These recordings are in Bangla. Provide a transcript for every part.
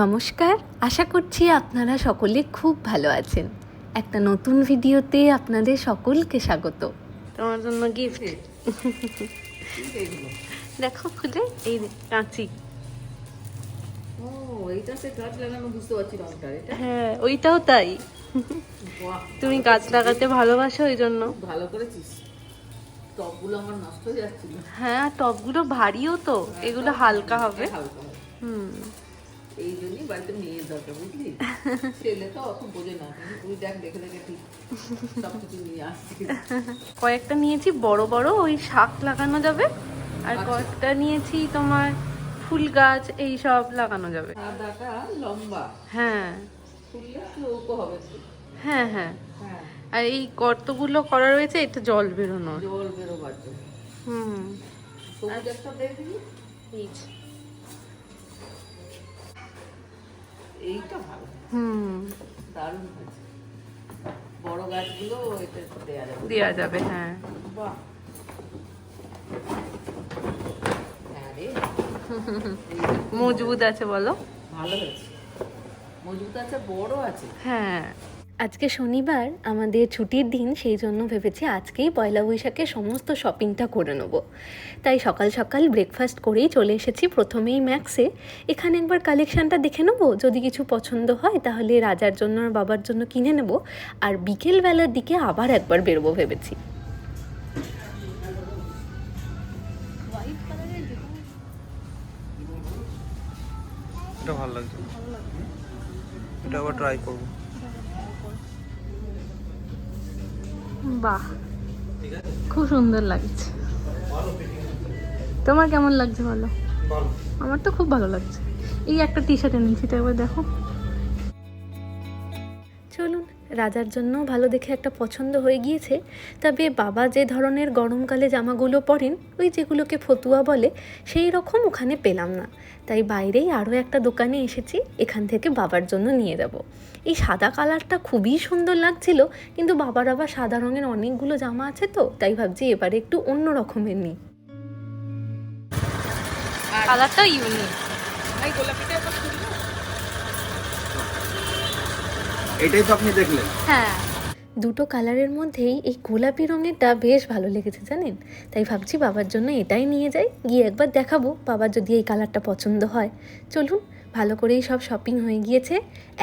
নমস্কার। আশা করছি আপনারা সকলে খুব ভালো আছেন। একটা নতুন ভিডিওতে আপনাদের সকলকে স্বাগত। তোমার জন্য গিফট দেখো খুলে এই কাঁচি। হ্যাঁ ওইটাও তাই। তুমি গাছ লাগাতে ভালোবাসো ওই জন্য। ভালো করেছিস। টপগুলো আমার নষ্ট হয়ে যাচ্ছিল। হ্যাঁ টবগুলো ভারীও তো। এগুলো হালকা হবে। হালকা হবে। হুম। এই জন্যই বাড়িতে মেয়ের দরকার বুঝলি? ছেলে তো অত বোঝে না তুই দেখ দেখে দেখে ঠিক সব কিছু নিয়ে আসছিস কয়েকটা নিয়েছি বড় বড় ওই শাক লাগানো যাবে আর কয়েকটা নিয়েছি তোমার ফুল গাছ এই সব লাগানো যাবে। সাদাটা লম্বা। হ্যাঁ। হবে হ্যাঁ হ্যাঁ। হ্যাঁ। আর এই গর্তগুলো করা রয়েছে এটা জল বেরোনোর। জল বেরোবার জন্য। হুম। সবুজ একটা দেখবি এইটা ভালো। হুম। দারুণ হয়েছে। বড় গাছগুলো এটা দেওয়া যাবে। দেওয়া যাবে হ্যাঁ। বাহ। হ্যাঁ মজবুত আছে বলো। ভালো হয়েছে। মজবুত আছে বড় আছে। হ্যাঁ। আজকে শনিবার, আমাদের ছুটির দিন, সেই জন্য ভেবেছি আজকেই পয়লা বৈশাখে সমস্ত শপিংটা করে নেব। তাই সকাল সকাল ব্রেকফাস্ট করেই চলে এসেছি প্রথমেই ম্যাক্সে এখানে একবার কালেকশানটা দেখে নেব, যদি কিছু পছন্দ হয় তাহলে রাজার জন্য আর বাবার জন্য কিনে নেব। আর বিকেলবেলার দিকে আবার একবার বেরোবো ভেবেছি। এটা ভালো লাগছে। এটা আবার ট্রাই করব। বাহ খুব সুন্দর লাগছে। তোমার কেমন লাগছে বলো? আমার তো খুব ভালো লাগছে। এই একটা টি শার্ট এনেছি তো এবার দেখো। রাজার জন্য ভালো দেখে একটা পছন্দ হয়ে গিয়েছে, তবে বাবা যে ধরনের গরমকালে জামাগুলো পরেন, ওই যেগুলোকে ফতুয়া বলে, সেই রকম ওখানে পেলাম না। তাই বাইরেই আরও একটা দোকানে এসেছি, এখান থেকে বাবার জন্য নিয়ে যাব। এই সাদা কালারটা খুবই সুন্দর লাগছিল, কিন্তু বাবার আবার সাদা রঙের অনেকগুলো জামা আছে তো, তাই ভাবছি এবারে একটু অন্য রকমের নিই। কালারটা ইউনিক গোলাপিটা একবার খুলবো? এটাই তো আপনি দেখলেন। হ্যাঁ। দুটো কালারের মধ্যেই এই গোলাপি রঙেরটা বেশ ভালো লেগেছে জানেন? তাই ভাবছি বাবার জন্য এটাই নিয়ে যাই, গিয়ে একবার দেখাবো বাবার যদি এই কালারটা পছন্দ হয়। চলুন ভালো করেই সব শপিং হয়ে গিয়েছে।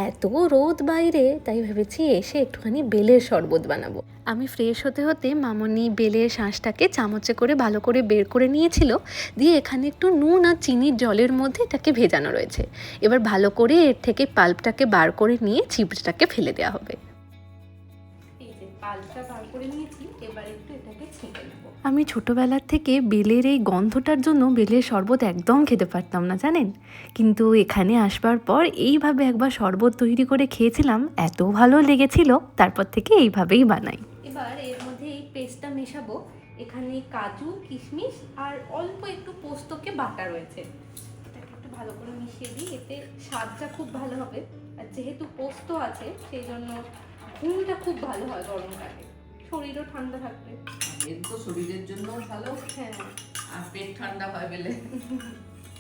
এত রোদ বাইরে, তাই ভেবেছি এসে একটুখানি বেলের শরবত বানাবো। আমি ফ্রেশ হতে হতে মামনি বেলের শাঁসটাকে চামচে করে ভালো করে বের করে নিয়েছিল। দিয়ে এখানে একটু নুন আর চিনির জলের মধ্যে এটাকে ভেজানো রয়েছে। এবার ভালো করে এর থেকে পাল্পটাকে বার করে নিয়ে ছিপড়টাকে ফেলে দেওয়া হবে। পালটা বার করে নিয়েছি আমি ছোটোবেলার থেকে বেলের এই গন্ধটার জন্য বেলের শরবত একদম খেতে পারতাম না, জানেন? কিন্তু এখানে আসবার পর এইভাবে একবার শরবত তৈরি করে খেয়েছিলাম, এত ভালো লেগেছিল, তারপর থেকে এইভাবেই বানাই। এবার এর মধ্যে এই পেস্টটা মেশাবো। এখানে কাজু, কিশমিশ আর অল্প একটু পোস্তকে বাটা রয়েছে। একটু ভালো করে মিশিয়ে দিই, এতে স্বাদটা খুব ভালো হবে। আর যেহেতু পোস্ত আছে, সেই জন্য ঘুমটা খুব ভালো হয় গরমকালে শরীরও ঠান্ডা থাকবে। এর তো শরীরের জন্য ভালো। হ্যাঁ। আর পেট ঠান্ডা হয় বেলে।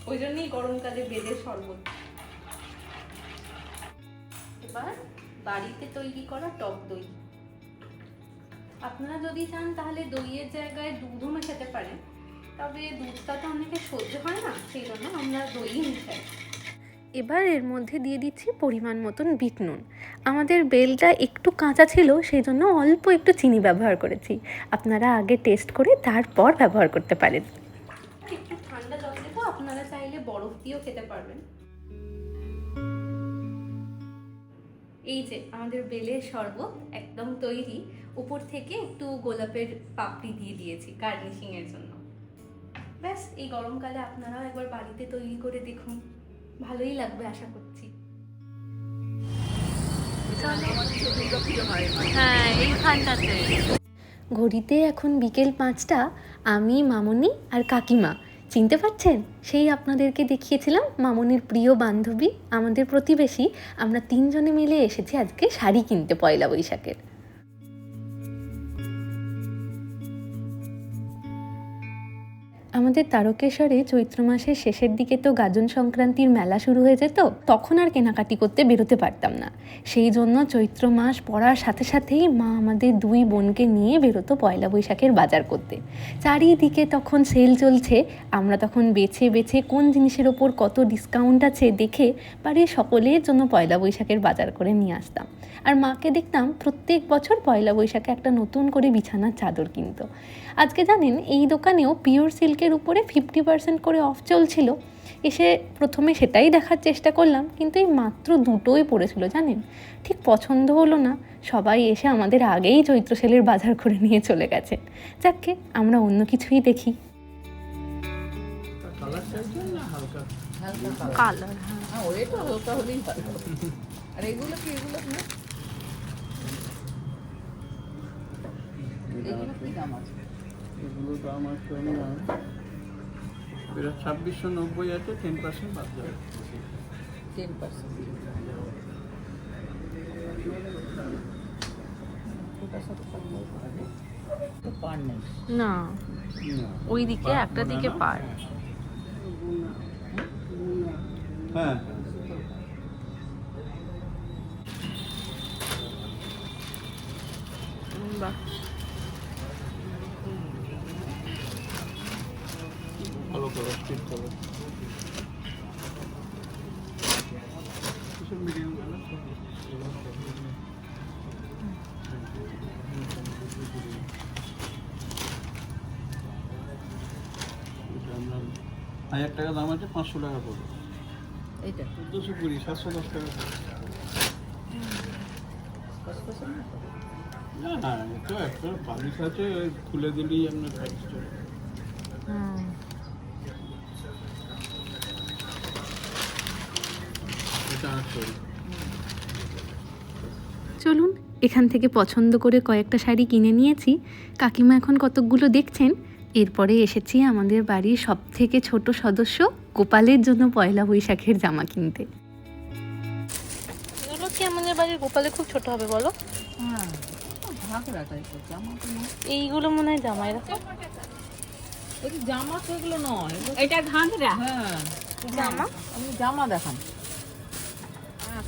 ওই জন্যই গরমকালে বেলের শরবত। এবার বাড়িতে তৈরি করা টক দই। আপনারা যদি চান তাহলে দইয়ের জায়গায় দুধও মেশাতে পারেন। তবে দুধটা তো অনেকে সহ্য হয় না সেই জন্য আমরা দই মিশাই। এবার এর মধ্যে দিয়ে দিচ্ছি পরিমাণ মতন বিট নুন। আমাদের বেলটা একটু কাঁচা ছিল, সেই জন্য অল্প একটু চিনি ব্যবহার করেছি। আপনারা আগে টেস্ট করে তারপর ব্যবহার করতে পারেন। একটু ঠান্ডা জল দেবো আপনারা চাইলে বরফ দিয়েও খেতে পারবেন। এই যে আমাদের বেলের শরবত একদম তৈরি। উপর থেকে একটু গোলাপের পাপড়ি দিয়ে দিয়েছি গার্নিশিং এর জন্য। ব্যাস, এই গরমকালে আপনারাও একবার বাড়িতে তৈরি করে দেখুন। ভালোই লাগবে আশা করছি। হ্যাঁ এইখানটাতে। ঘড়িতে এখন বিকেল পাঁচটা আমি মামনি আর কাকিমা। চিনতে পারছেন? সেই আপনাদেরকে দেখিয়েছিলাম মামনির প্রিয় বান্ধবী আমাদের প্রতিবেশী। আমরা তিনজনে মিলে এসেছি আজকে শাড়ি কিনতে পয়লা বৈশাখের। আমাদের তারকেশ্বরে চৈত্র মাসের শেষের দিকে তো গাজন সংক্রান্তির মেলা শুরু হয়ে যেত, তখন আর কেনাকাটি করতে বেরোতে পারতাম না। সেই জন্য চৈত্র মাস পড়ার সাথে সাথেই মা আমাদের দুই বোনকে নিয়ে বেরোতো পয়লা বৈশাখের বাজার করতে। চারিদিকে তখন সেল চলছে, আমরা তখন বেছে বেছে কোন জিনিসের ওপর কত ডিসকাউন্ট আছে দেখে বাড়ির সকলের জন্য পয়লা বৈশাখের বাজার করে নিয়ে আসতাম। আর মাকে দেখতাম প্রত্যেক বছর পয়লা বৈশাখে একটা নতুন করে বিছানার চাদর কিনতো। আজকে জানেন এই দোকানেও পিওর সিল্কের উপরে ফিফটি পার্সেন্ট করে অফ চলছিল। এসে প্রথমে সেটাই দেখার চেষ্টা করলাম কিন্তু এই মাত্র দুটোই পড়েছিল জানেন? ঠিক পছন্দ হলো না সবাই এসে আমাদের আগেই চৈত্র সেলের বাজার করে নিয়ে চলে গেছে। যাকে আমরা অন্য কিছুই দেখি। কালার? চাইছেন না হালকা হালকা কালার কালার হ্যাঁ ওইটা হালকা হলেই ভালো আর এগুলো কি এগুলো এগুলো দাম আছে? আপনার এটা ছাব্বিশশো নব্বই আছে টেন পার্সেন্ট বাদ যাবে। টেন পার্সেন্ট না। ওই দিকে একটা দিকে পার। হ্যাঁ বাহ মিডিয়াম হাজার টাকা দাম আছে পাঁচশো টাকা পড়বে। এইটা। চোদ্দোশো কুড়ি সাতশো দশ টাকা না তো? না না এটা একটা বালিশ আছে ওই খুলে দিলেই আপনার প্রাইস চলে এটা আটশো চলুন এখান থেকে পছন্দ করে কয়েকটা শাড়ি কিনে নিয়েছি। কাকিমা এখন কতকগুলো দেখছেন? এরপরে এসেছি আমাদের বাড়ির সব থেকে ছোট সদস্য গোপালের জন্য পয়লা বৈশাখের জামা কিনতে। এগুলো কি আমাদের বাড়ির গোপালে খুব ছোট হবে বলো? হ্যাঁ জামা এইগুলো মনে হয় জামা তো এগুলো নয়। এটা ঘাগরা। হ্যাঁ। জামা? জামা দেখান।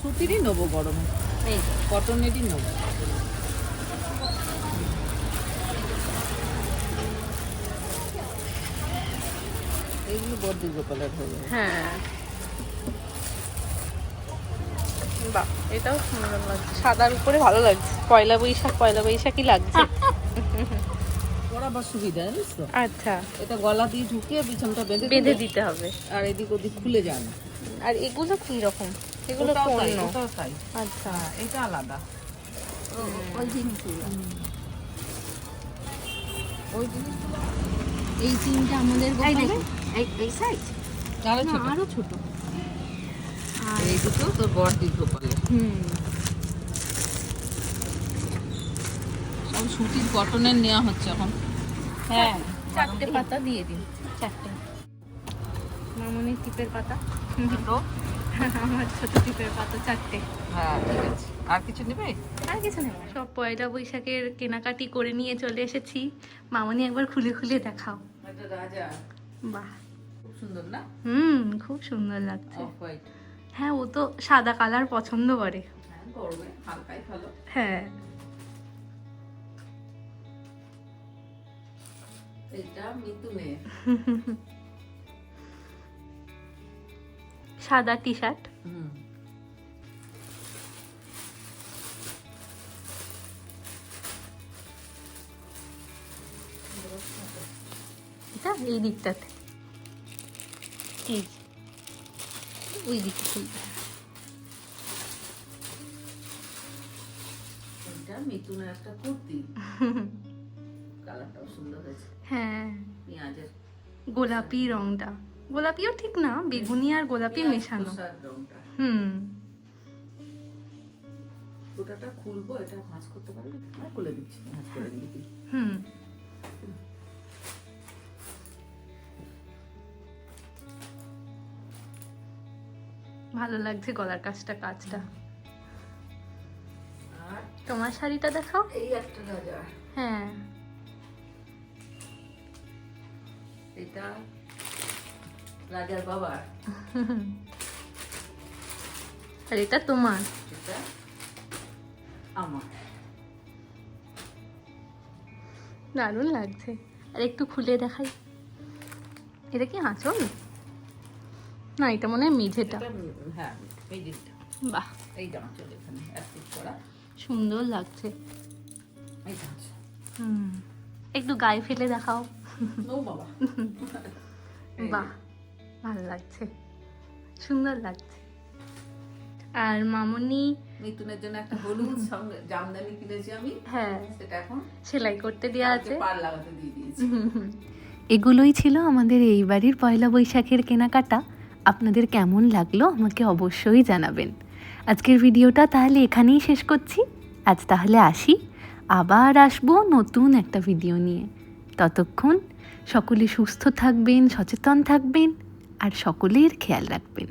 সুতিরই নেব গরমে। এই। কটনেরই নেব। এইগুলো বড্ড গোপালের হয়ে যাবে। হ্যাঁ। বাহ এটাও সুন্দর লাগছে। সাদার উপরে ভালো লাগছে। পয়লা বৈশাখ পয়লা বৈশাখই লাগছে। পরাবার সুবিধা জানিস তো? আচ্ছা। এটা গলা দিয়ে ঢুকিয়ে পিছনটা বেঁধে বেঁধে দিতে হবে। আর এদিক ওদিক খুলে যায় না। আর এগুলো কি রকম? এগুলো অন্য আচ্ছা। হ্যাঁ এটা আলাদা। ওই জিনিসগুলো। ওই জিনিসগুলো। এই তিনটা আমাদের এই সাইজ আরও ছোট। আরও এই দুটো তোর বড় হুম। সব সুতির কটনের নেওয়া হচ্ছে এখন। হ্যাঁ চারটে পাতা দিয়ে দিন। চারটে। মামনি টিপের পাতা। আমার ছোট টিপের পাতা চারটে। হ্যাঁ ঠিক আছে। আর কিছু নেবে? আর কিছু নেই। সব পয়লা বৈশাখের কেনাকাটি করে নিয়ে চলে এসেছি। মামনি একবার খুলে খুলে দেখাও। রাজা। বাহ। খুব সুন্দর না? হুম খুব সুন্দর লাগছে। হ্যাঁ ও তো সাদা কালার পছন্দ করে। হ্যাঁ হ্যাঁ। এটা মিতুনে সাদা টি শার্ট এটা এই দিকটাতে। এই ওই দিকে খুলবে এটা মিতুনের একটা কুর্তি। কালারটাও সুন্দর হয়েছে। হ্যাঁ। পেঁয়াজের। গোলাপি রংটা। গোলাপিও ঠিক না বেগুনি আর গোলাপি মেশানো। হুম। ওটাটা খুলবো এটা ভাঁজ করতে পারবি আমি খুলে দিচ্ছি ভাঁজ করে দিবি হুম। ভালো লাগছে গলার কাজটা কাজটা। আর? তোমার শাড়িটা দেখাও। এই একটা হ্যাঁ। এটা রাজার বাবার আর এটা তোমার এটা আমার দারুণ লাগছে আর একটু খুলে দেখাই এটা কি আঁচল না এটা মনে হয় মেঝেটা হ্যাঁ বাহ এই এখানে সুন্দর লাগছে হুম একটু গায়ে ফেলে দেখাও বাবা বাহ ভালো লাগছে। সুন্দর লাগছে। আর মামনি মিথুনের জন্য একটা হলুদ জামদানি কিনেছি আমি। হ্যাঁ। সেটা এখন সেলাই করতে দেওয়া আছে। পার লাগাতে দিয়ে দিয়েছি। এগুলোই ছিল আমাদের এই বাড়ির পয়লা বৈশাখের কেনাকাটা। আপনাদের কেমন লাগল আমাকে অবশ্যই জানাবেন। আজকের ভিডিওটা তাহলে এখানেই শেষ করছি। আজ তাহলে আসি। আবার আসব নতুন একটা ভিডিও নিয়ে। ততক্ষণ সকলে সুস্থ থাকবেন সচেতন থাকবেন। আর সকলের খেয়াল রাখবেন।